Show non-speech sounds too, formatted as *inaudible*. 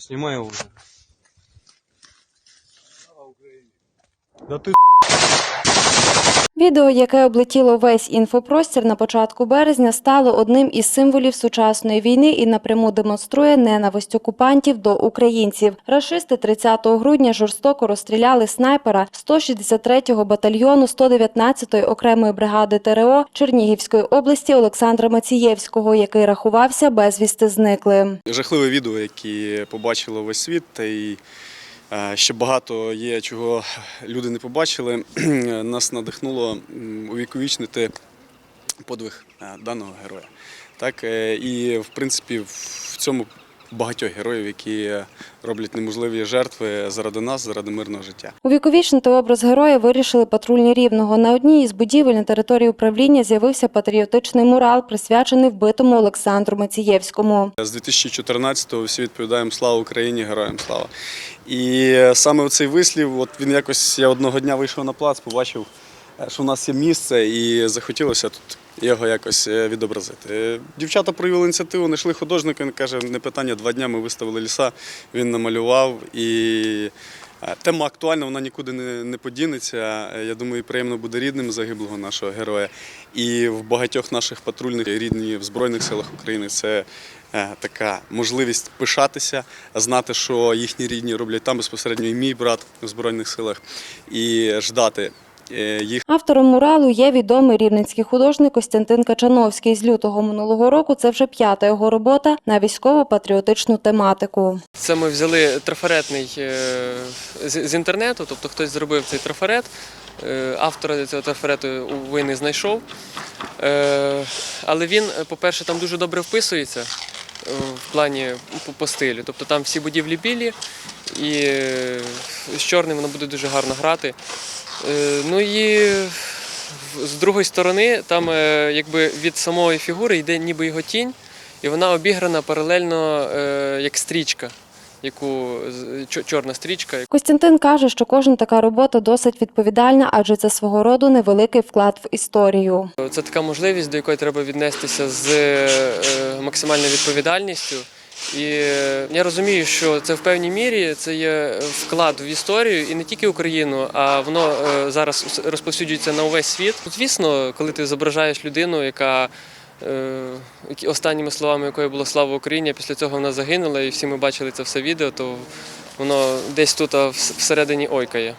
Снимай снимаю уже. Да ты Відео, яке облетіло весь інфопростір на початку березня, стало одним із символів сучасної війни і напряму демонструє ненависть окупантів до українців. Рашисти 30 грудня жорстоко розстріляли снайпера 163-го батальйону 119-ї окремої бригади ТРО Чернігівської області Олександра Мацієвського, який рахувався безвісти зниклим. Жахливе відео, яке побачило весь світ, та й ще багато є, чого люди не побачили. *clears throat* Нас надихнуло увіковічнити подвиг е, даного героя. Так, е, і в принципі в цьому багатьох героїв, які роблять неможливі жертви заради нас, заради мирного життя. Увіковічнити образ героя вирішили патрульні рівного. На одній із будівель на території управління з'явився патріотичний мурал, присвячений вбитому Олександру Мацієвському. З 2014-го всі відповідаємо Слава Україні, героям слава. І саме цей вислів, от він якось я одного дня вийшов на плац, побачив, що в нас є місце, і захотілося тут його якось е, відобразити. Е, Дівчата проявили ініціативу, знайшли художника. Він каже, не питання, два дня ми виставили ліса, він намалював і. е, Тема актуальна, вона нікуди не, не подінеться. Я думаю, приємно буде рідним загиблого нашого героя. І в багатьох наших патрульних рідні в Збройних силах України це така можливість пишатися, знати, що їхні рідні роблять там безпосередньо і мій брат в Збройних силах, і ждати їх. Автором муралу є відомий рівненський художник Костянтин Качановський. З лютого минулого року це вже п'ята його робота на військово-патріотичну тематику. Це ми взяли трафаретний е, з інтернету, тобто хтось зробив цей трафарет. е, Автора цього трафарету у ви не знайшов. Е, Але він, по-перше, там дуже добре вписується е, в плані по, стилю. Тобто там всі будівлі білі, і е, з чорним воно буде дуже гарно грати. Е, Ну і з другої сторони, там е, якби від самої фігури йде ніби його тінь, і вона обіграна паралельно як стрічка, яку чорна стрічка. Костянтин каже, що кожна така робота досить відповідальна, адже це свого роду невеликий вклад в історію. Це така можливість, до якої треба віднестися з е, максимальною відповідальністю. І е, я розумію, що це в певній мірі це є вклад в історію і не тільки Україну, а воно е, зараз розповсюджується на увесь світ. Звісно, коли ти зображаєш людину, яка останніми словами якої було слава Україні, після цього вона загинула, і всі ми бачили це все відео, то воно десь тут всередині ойкає.